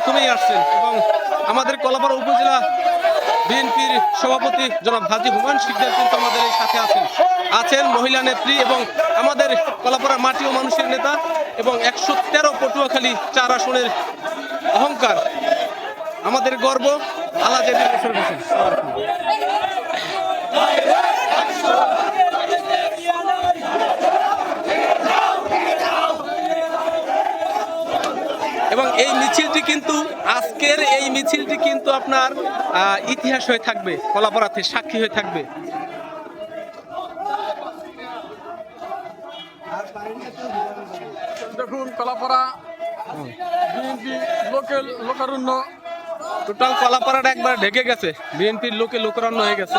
প্রথমেই আসছেন এবং আমাদের কলাপাড়া উপজেলা বিএনপির সভাপতি জনাব হাজি হুমায়ুন শিকদার কিন্তু আমাদের এই সাথে আছেন। আছেন মহিলা নেত্রী এবং আমাদের কলাপাড়া মাটি ও মানুষের নেতা এবং একশো তেরো পটুয়াখালী চার আসনের অহংকার। আমাদের গর্ব আলাদা এবং এই মিছিলটি কিন্তু আজকের এই মিছিলটি কিন্তু আপনার ইতিহাস হয়ে থাকবে কলাপাড়াতে সাক্ষী হয়ে থাকবে। দেখুন কলাপাড়া বিএনপি লোকের লোকারণ্য। টোটাল কলাপাড়াটা একবার ঢেকে গেছে। বিএনপির লোকে লোকারণ্য হয়ে গেছে।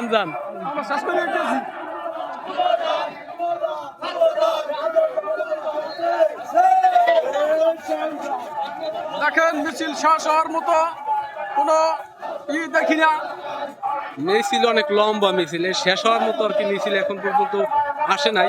যান যান। দিয়েছি দেখেন মিছিল শেষ হওয়ার মতো কোন ই দেখি না। মিছিল অনেক লম্বা মিছিল শেষ হওয়ার মতো আর কি মিছিল এখন পর্যন্ত আসে নাই।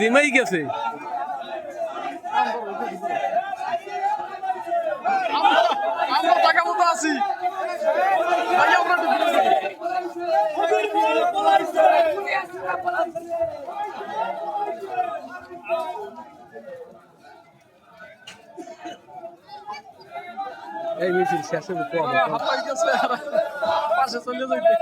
জিমাই গেছে। আমরা টাকা মতো আছি। আমরা এই মিছিল শেষ আর পাশে চলে যাইতে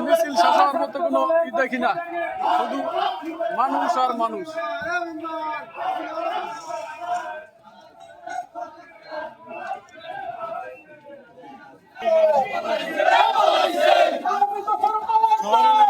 মিছিল শেষ হওয়ার মতো কোনো ই দেখি না। শুধু মানুষ আর মানুষ। উনি